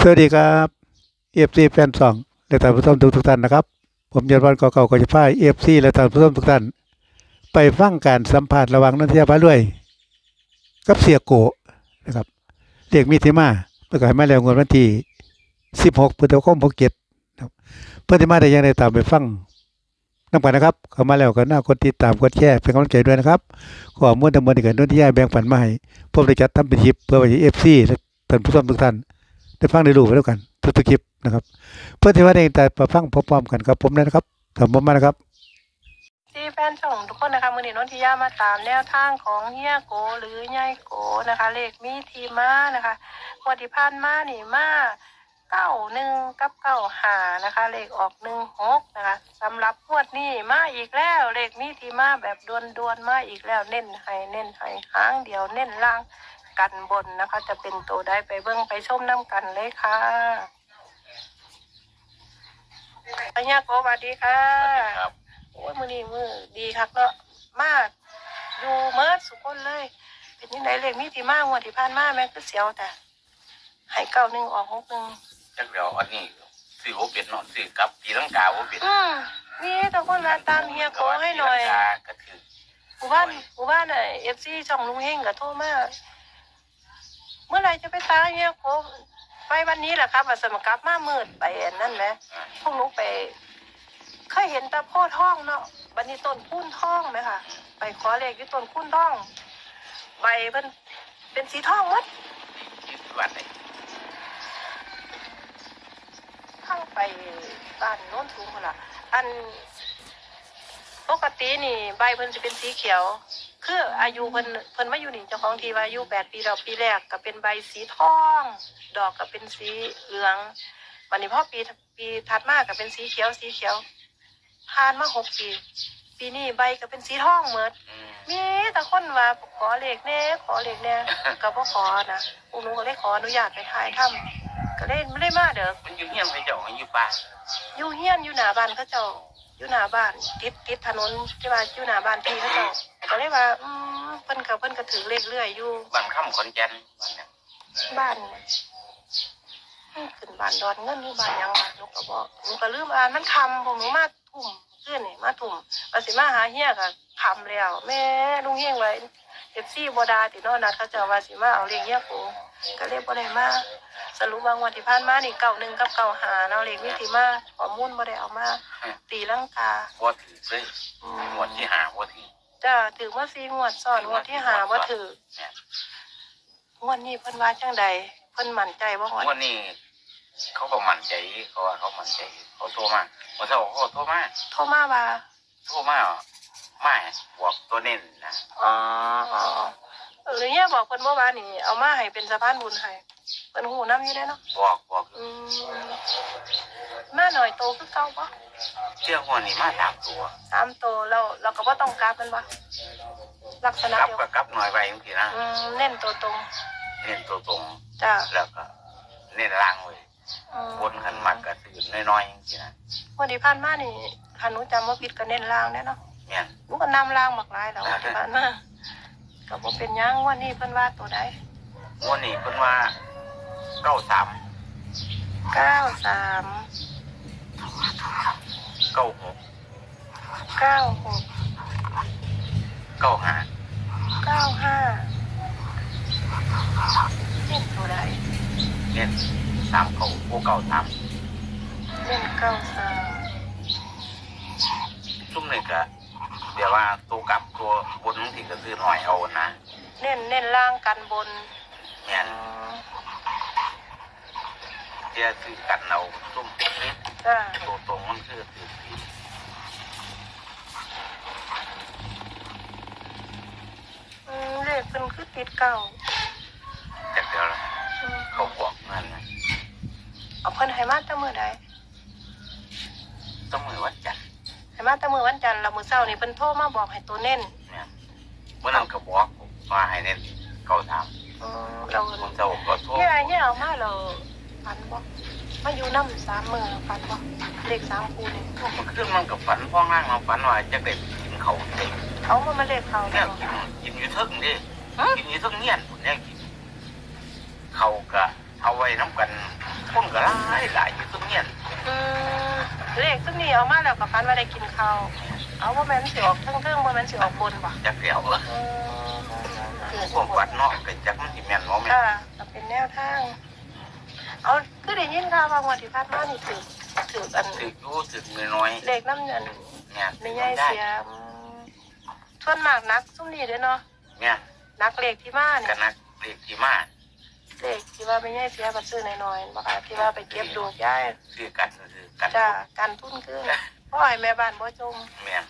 สวัสดีครับเอฟซีแฟนสองและท่านผู้ชมทุกทุกท่านนะครับ ผมยศวันเก่าๆก็จะพาเอฟซีและท่านผู้ชมทุกท่าน ไปฟังการสัมภาษณ์ระหว่างนันทยาพาด้วย กับเสียโกะนะครับเรียกมีที่มาเพื่อให้มาแล้วงวดวันที่16พฤษภาคม67นะครับเพื่อที่มาได้ยังได้ตามไปฟังน้ำกันนะครับเข้ามาแล้วก็น่ากดติดตามกดแชร์เป็นกำลังใจด้วยนะครับขอมุ่นทำมือในการนนทยาแบ่งปันมาให้ผมได้จัดทำเป็นคลิปเพื่อไว้เอฟซีและท่านผู้ชมทุกท่าน ได้ฟังได้รู้ไปแล้วกันทุกๆคลิปนะครับ เพื่อที่ว่าได้แต่มาฟังพร้อมๆกันครับผมนะครับถามผมมานะครับที่แฟนช่องทุกคนนะคะมือนีนนทิยามาตามแนวทางของเฮียโกหรือยายโกนะคะ เลขมีทีมานะคะงวดที่ผ่านมานี่มาเก้าหนึ่งกับเก้าหานะคะ เลขออกหนึ่งหกนะคะสำหรับงวดนี้มาอีกแล้ว เลขมีทีมาแบบดวนดวนๆมาอีกแล้วเน้นให้เน้นให้หางเดียวเน้นล่าง กันบนนะคะ จะเป็นตัวได้ไปเบิ้งไปชมน้ำกันเลยค่ะเฮียโกสวัสดีค่ะครับโอ้ยมือนี้มือดีครับเนาะมากอยู่เมิดสุกคนเลย เป็นยังไงเลขมีที่มากงวดที่ผ่านมาแม่งคือเสียวแต่ให้เก้าหนึ่งออกหกหนึ่งจักเดียวอันนี้ซื้อโอเป็ดเนาะซื้อกับตีลังกาโอเป็ดอืมนี่ทุกคนมาตามเฮียโกให้หน่อยตีลังกากระถือหมู่บ้านหมู่บ้านน่ะเอฟซีช่องลุงเฮงกับโทรมา เมื่อไหรจะไปตามเฮียโกไปวันนี้แหละครับว่าสมกลับมามืดไปอันนั่นไหมอ่าพวกหนูไปเคยเห็นแตะโพธิ์ท่องเนาะบันนี้ต้นพุ่นท่องไหมค่ะ ไปขอเลขอยู่ต้นพุ่นท่องใบเป็นเป็นสีทองหมัดยี่สิบวันเลยข้างไปบ้านโน้นสูงคนละอัน ปกตินี่ใบเพิ่นจะเป็นสีเขียว คืออายุเพิ่นเพิ่นมาอยู่นี่เจ้าของทีว่าอายุแปดปีดอกปีแรกก็เป็นใบสีทอง ดอกก็เป็นสีเหลืองวันนี้พอปีปีถัดมาก็เป็นสีเขียวสีเขียวผ่านมาหกปี ปีนี้ใบก็เป็นสีทองเหมือนอืมมีแต่คนว่าขอเลขแน่ขอเลขแน่ก็บ่ขอนะอุหนูก็เลยขออนุญาตไปถ่ายทำก็เลยไม่ได้มาเด้อมันอยู่เฮียนไปเจ้ามันอยู่ป่าอยู่เฮียนอยู่หน้าบ้านเขาเจ้า อยู่หน้าบ้านติดติดถนนที่ว่าอยู่หน้าบ้านพี่เขาเจ้าก็เลยว่าอืมเพิ่นก็เพิ่นก็ถือเลขเรื่อยอยู่บ้านค่ำขอนแก่นบ้านเนี่ยบ้านอืมขึ้นบ้านดอนเงินอยู่บ้านหยังวะหนูก็บอกหนูก็ลืมอ่านมันคำพวกหนูมาทุ่มขึ้นนี่มาทุ่มว่าสิมาหาเฮียก็คำแล้วแม่ลุงเฮียงไว้ เอฟซีบดาติโนอนนัดเขาเจ้าว่าสิมาเอาเลขเฮียกูก็เลยบ่ได้มาสรุปว่างวันที่ผ่านมานี่เก่าหนึ่งกับเก่าหาเนาะเลขวิธีมาข้อมูลบ่ได้เอามาตีลังกาบ่ถือเลยอืมงวดที่หาบ่ถือจ้าถือว่าซีงวดซ้อนงวดที่หาว่าถือเนี่ยงวดนี้เพิ่นว่าจังใดเพิ่นมั่นใจว่างวดงวดนี้เขาก็มั่นใจเขาว่าเขามั่นใจเขาโทรมาเมื่อเช้าเขาก็โทรมาโทรมาว่าโทรมา มาบอกตัวเน้นนะอ๋ออ๋อเออเนี่ยบอกเพิ่นเมื่อวานนี่เอามาให้เป็นสะพานบุญให้เพิ่นหูน้ำอยู่ได้เนาะบอกบอกอืมมาหน่อยโตคือเก่าปะเชื่อหัวนี่มาตามตัวสามโตเราเราก็บ่ต้องกราฟมันปะลักษณะกลับเดียวก็กลับหน่อยไปจังซี่นะอืมเน้นตัวตรงเน้นตัวตรงจ้าแล้วก็เน้นล่างไว้อืมบนขันมักก็ตื่นน้อยๆจังซี่นะวันที่ผ่านมานี่คันหนูจำว่าผิดก็เน้นล่างแน่เนาะ เนี่ยหนูก็นำล่างบักหลายแล้ววันที่ผ่านมาก็บ่เป็นหยังวันนี้เพิ่นว่าตัวใดงวดนี้เพิ่นว่าเก้าสามเก้าสามเก้าหกเก้าหกเก้าห้าเก้าห้าเล่นตัวใดเนี่ยสามเก้าโอ้เก้าสามเล่นเก้าสามซุ่มนี่ก็ เดี๋ยวว่าตัวกลับตัวบนทั้งทีก็ซื้อหน่อยเอานะเน้นเน้นล่างกันบนเนี่ยเดี๋ยวซื้อกันเอาซุ่มนิดจ้าตัวตรงมันคือซื้อผิดอืมเลขเป็นคือติดเก่าจากเดี๋ยวละอืมเขาบอกนั่นนะเอาเพิ่นให้มาแตั้งมือใดต้องมือวัดจันทร์ให้ มาแตั้งมือวันจันทร์แล้วมือเช้านี่เพิ่นโทรมาบอกให้ตัวเน้นเนี่ยเมื่อนั้นก็บอกว่าให้เน้นเก้าสามอืมเราเมื่อเช้าก็โทรเนี่ยเนี่ยเอามาเราฟันบ่มาอยู่น้ำสามมือฟันบ่เลขสามคูนี่เมื่อคืนมันกับฝันพ้องร่างเราฝันว่าจะได้กินเขาเต็มเอามามาเลขเขาเนี่เนี่ยยกินกินอยู่เทึ่งดิฮะกินอยู่เทึ่งเงี้ยนผมเนี่ยกินเขาก็เอาไว้น้ำกันคนก็หลายหลายอยู่ตรงเนี้ยอืม เลขซึ่งนี่เอามาแล้วกับฟันว่าได้กินข้าวเอาว่าแม่นสิออกเทิงๆว่าแม่นสิออกบนบ่จักเดียวอืมความฝันเนาะก็จักมันสิแม่นบ่แม่นค่ะก็เป็นแนวทาง เอาคือได้ยินข่าวว่างวันที่ผ่านมานี่ถือถืออันถึกอยู่ถึกน้อยเลขน้ำเงินๆเนี่ยไม่ใหญ่เสียอืมส่วนมากนักซุ่มนี่เด้อเนาะเนี่ยนักเลขที่มาเนี่ก็ยนักเลขที่มา เลขที่ว่าไม่ใหญ่เสียบัดซื้อน้อยๆบ่ค่ะที่ว่าไปเก็บดูกย้ายคือกันคือกันจ้าการทุนคือเพราะให้แม่บ้านบ่จมแม่น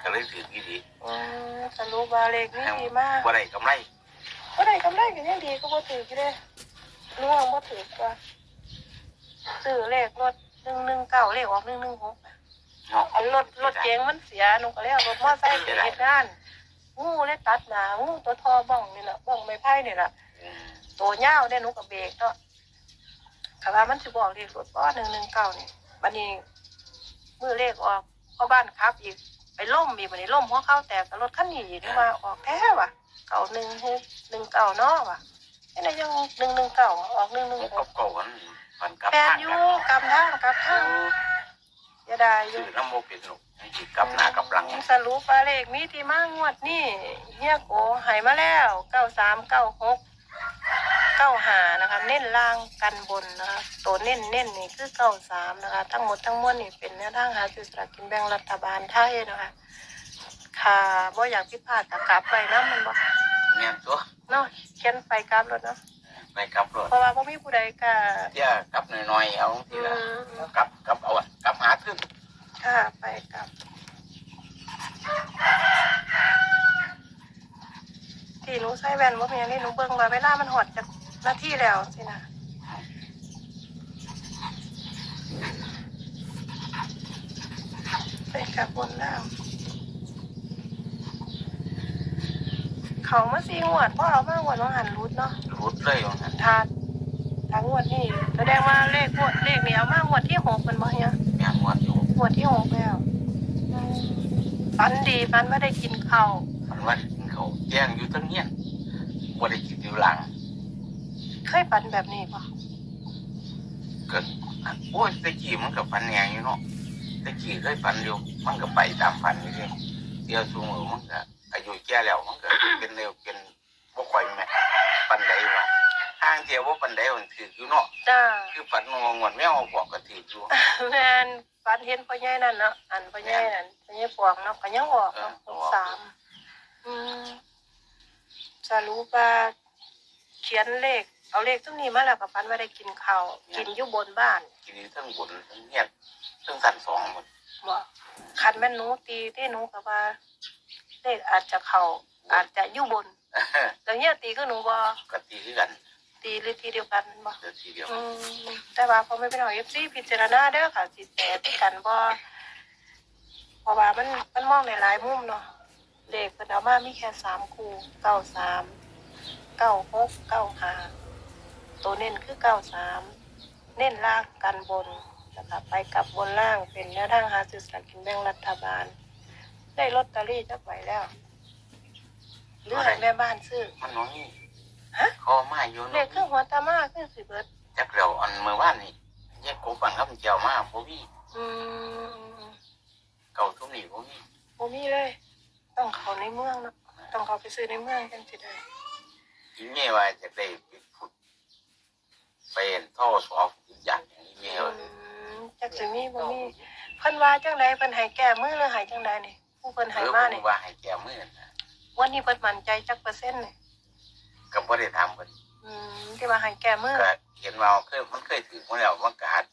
ก็เลยถืออีดีอืมสรุปว่าเลขนี้ดีมากบ่ได้กำไรก็ได้กำไรก็ยังดีก็บ่ถือกี่เด้ล่วงบ่ถือกว่าซื้อเลขรถหนึ่งหนึ่งเก้าเลขออกหนึ่งหนึ่งหกเนาะอันรถรถเก๋งมันเสียหนูก็เลยเอารถมอไซค์ไปเฮ็ดงานงูเลยตัดหนางูตัวทอบ้องนี่แหละบ้องไม้ไผ่นี่แหละ อืมตัวยาวเนี่ยหนูก็เบรกเนาะแต่ว่ามันสิบอกเลขรถป้อหนึ่งหนึ่งเก้านี่บัดนี้มือเลขออกพ่อบ้านครับอีกไปล่มอีกบัดนี้ล่มหัวเข้าแตกกับรถคันนี้อีกนี่ว่าออกแท้ว่ะเก่าหนึ่งหกหนึ่งเก้าเนาะว่ะไอ้นั่นยังหนึ่งหนึ่งเก้าออกหนึ่งหนึ่งหกหกับกเก่ากันมันกลับแปดทางอกัยู่นกำทางกำทางอย่าได้อซื้ยู่อน้ำโมเป็นลูกให้สิกลับหน้ากลับหลังสรุปว่าเลขมีที่มางวดนี่เฮียโกใหายมาแล้วเก้าสามเก้าหก เก้าหานะคะ เน้นล่างกันบนนะคะ ตัวเน้นเน้นนี่คือเก้าสามนะคะ ทั้งหมดทั้งมวลนี่เป็นแนวทางหาซื้อสลากกินแบ่งรัฐบาลไทยนะคะ ค่ะบ่อยากพิพาทกับกลับไปนะมันบ่แม่นตัวเนาะเขียนไปกลับรถเนาะไปกลับรถเพราะว่าบ่มีผู้ใดกล้าเดี๋ยวกลับน้อยๆเอาทีอืละมกลับกลับเอาอะกลับหาขึ้นค่ะไปกลับที่หนูใส่แว่นว่าเป็นอย่างนี้หนูเบิ่งว่าเวลามันหอดจาก หน้าที่แล้วสินะไปกลับบนแล้วเขามาซีงวดเพราะเอามางวดว่าหันรุดเนาะรุดเลยว่างั้นทาดทางงวดนี่แสดงว่าเลขงวดเลขนี้เอามางวดที่หกเป็นบ่เนี่ยแม่นงวดอยู่งวดที่หกแล้วอืมฝันดีฝันว่าได้กินข้าวมันว่าเขาแจ้งอยู่ทั้งเนี้ยบ่ได้คิดอยู่หลังเค ยฝันแบบนี้ปะเกิดโอ้ยตะกี้มันกับฟันแหงอยู่เนาะตะกี้เคยฟันอยู่มันก็ไปตามฟันนี่สิเดี๋ยวสูงมือมันก็อายุแก่แล้วมันก็เป็นเร็วเป็นบ่ค่อยแม่ปันใดว่าทางเที่ยวว่าปันใดมันถืออยู่เนาะจ้าคือฝันงงวนแมวบอกก็ถืออยู่แมนฝันเห็นพ่อใหญ่นั่นเนาะอันพ่อใหญ่นั่นพ่อใหญ่ปวงเนาะก็ยังออกเนาะหกสามอืมจะรู้ว่าเขียนเลข เอาเลขทุกนี้มาแล้วกับฝันว่าได้กินข้าวกินอยู่บนบ้านกินทั้งบุญทั้งเงียบทั้งสันสองหมดบ่คันแม่นหนูตีที่หนูกับว่าเลขอาจจะเข้าอาจจะอยู่บนแล้วเนี่ยตีก็หนูบ่ก็ตีคือกัน ตีหรือทีเดียวกันบ่เดี๋ยวทีเดียวอืมแต่ว่าพอไม่เป็นของเอฟซีพิจารณาเด้อค่ะสิแต่ที่กันบ่เพราะว่ามันมันมองในหลายมุมเนาะเลขเป็นเอามามีแค่สามคู่เก้าสามเก้าหกเก้าห้า ตัวเน้นคือเก้าสามเน้นล่างกันบนนะคะไปกลับบนล่างเป็นแนวทางหาซื้อสลากกินแบ่งรัฐบาล ได้ลอตเตอรี่จักใบแล้วหรือให้แม่บ้านซื้อมันน้อยฮะคอมาอยู่เลขเครื่องหัวตามาคือสิเบิดจักเดียวอันเมื่อวานนี่แยกกบันครับเจียวมาบ่มีอืมเก่าทุ่มนี่บ่มีโอ้มีเลย ต้องเขาในเมืองเนาะต้องเขาไปซื้อในเมืองกันสิได้อีเมียว่าจะได้ไปพุด เป็นท่อสอบอีกอย่างอย่างนี้เมียอืว่ามจักสิมีบ่มีเพิ่นว่าจังไดเพิ่นให้แก้มือหรือให้จังไดนี่ผู้เพิ่นเอให้อมาผมนี่ว่าให้แก้มือนะวันนี้เพิ่นมั่นใจจักเปอร์เซ็นต์นี่ก็บ่ได้ถามเพิ่นอืมที่ว่าให้แก้มือก็เห็นว่าเคยมันเคยถือมาแล้วมันก็อาจ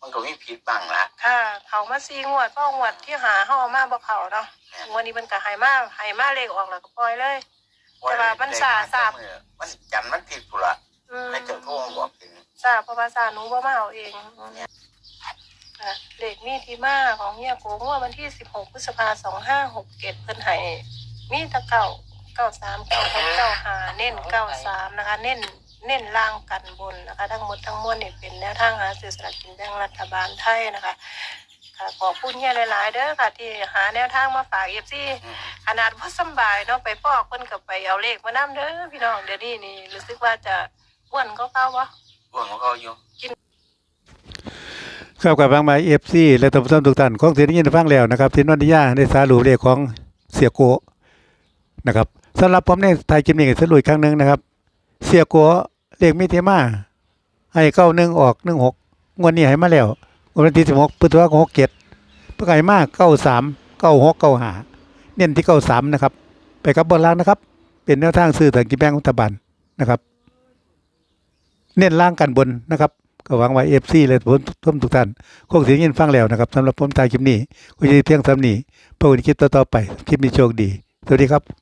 มันก็มีผิดบ้างละค่ะเขามาซีงวดก็งวดที่หาเฮาเอามาบ่เข้าเนาะงวดนี้เพิ่นก็ให้มาให้มาเลขออกแล้วก็ปล่อยเลยแต่ว่ามันสาสาบมันจันทร์มันติดตุละอืมให้เจ้าโทรมาบอกถึงท ราเพราะว่าซาหนูบ่มาเอาเองอะเลขมีที่มาของเฮียโกงวดวันที่16พฤษภาคม2567เจ็ดเพิ่นให้มีตะเก่า93 96 95เก้าหกเก้าหาเน้น93นะคะ เน้นเน้นล่างกันบนนะคะ ทั้งหมดทั้งมวลนี่เป็นแนวทางหาซื้อสลากกินแบ่งรัฐบาลไทยนะคะค่ะขอบคุณเฮียหลาย ๆ เด้อค่ะ ที่หาแนวทางมาฝาก FC อืมขนาดว่าสบายเนาะไปฟอกเพิ่นก็ไปเอาเลขมานํเด้อพี่น้องเดี๋ยวนี้นี่รู้สึกว่าจะอ้วนก็เก่าวะ พวกของเขาอยู่ครับกับบางม้เอฟซีและท่านผู้ชมทุกท่านคงเสียงยินฟังแล้วนะครับที่นนทิยาได้สารุปเลขของเสียโกนะครับสำหรับผมในไทยกิมนี่สรุปอีกครั้งหนึ่งนะครับ เสียโกเลขมิติมาให้เก้าหนึ่งออกหนึ่งหกงวดนี้ให้มาแล้ววันที่สิบหกพฤษภาคมหกเจ็ดเพื่อให้มาเก้าสามเก้าหกเก้าหาเน้นที่เก้าสามนะครับ ไปกับบนล่างนะครับ เป็นแนวทางซื้อถังกินแบงรัฐบาลนะครับ เน้นล่างกันบนนะครับก็หวังว่าเอฟซีเลยผมทุกทุกท่านคงเสียงยินฟังแล้วนะครับสำหรับผมตายคลิปนี้ก็จะเพียงสำนี้พบกันในคลิปต่อๆไปคลิปนี้โชคดี สวัสดีครับ